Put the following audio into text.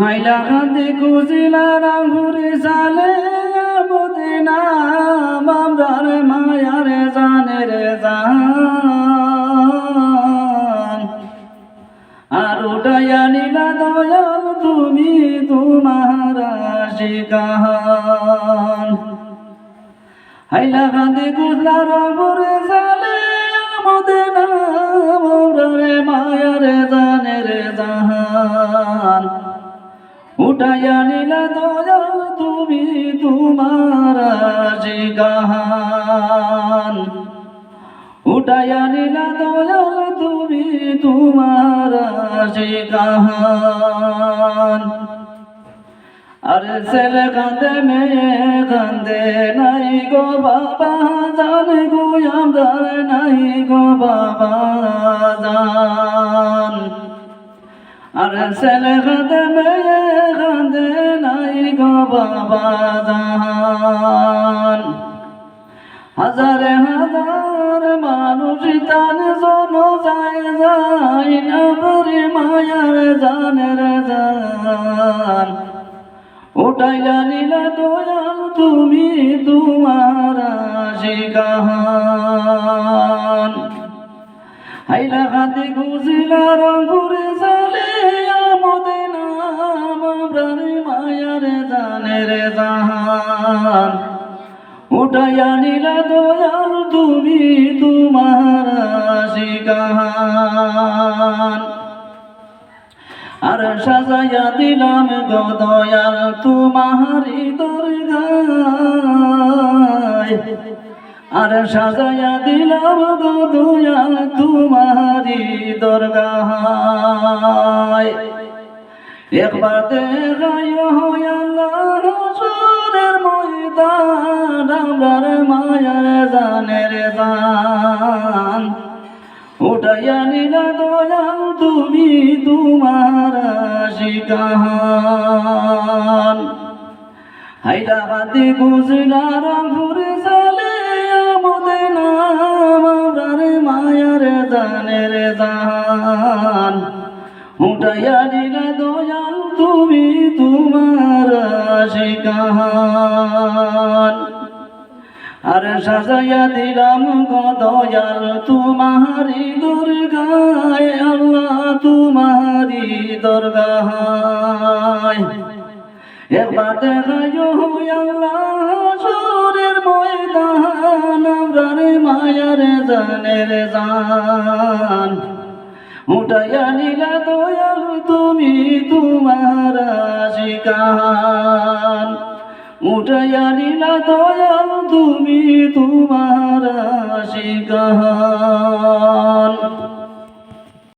হাইলা কান্দি কুজিলা রাঙ্গুরি সালে মদিনা মামরার মায়ারে জানে রে জান। আর উঠাইয়া নীলা দয়াল, তুমি তোমার শিকান হাইলা কান্দি কুজলা রাঙ্গুরি সালে মদিনা মামরারে মায়ারে জানে। রে জাহান উঠাইয়া নিলা দয়াল তুমি তোমার গাহান উঠাইয়া নিলা দয়াল তুমি তোমার গাহান আরে ছেলে কান্দে মেয়ে কান্দে নাই গো বাবা, জান গো আমদার নাই গো বাবা, জান। কান্দে নাই গো বাবা জান হাজারে হাজার মানুষ তান জন যায় যায় না পরে মায়ার জানের জান। ওটাইয়া নীলা দয়াল, তুমি তোমার শিকাহান হাইলা হাতে গুজিলা রঙুরে জালে আমদে নাম প্রাণে মায়ার জানের জাহান। উঠাইয়া নীলা দয়াল তুমি তোমার শিকাহান আর সাজাইয়া দিলাম গো দয়াল তোমারি দরগায়। আর সাজাইয়া দিলাম গো দয়াল তোমারি দরগায় একবার দেখাই হয় সুরের ময়দান, আমরার মায়ার জানের জান। উঠাইয়া নিলা দয়াল তুমি তোমার শিকাহান হাইলাবাদে গুজরা রঙুরে সালে জানের জান উঠাইয়া নিলা দয়াল তুমি তোমার শিকাহান আর সাজাইয়া দিলাম গদয়াল তোমারি দুর্গায়, আল্লাহ তোমারি দুর্গায়। একবার দেখায় আল্লাহ আমরার মায়ার জানের জান। উঠাইয়া নীলা দয়াল তুমি, তোমার শিকান উঠাইয়া নীলা দয়াল তুমি, তোমার শিকান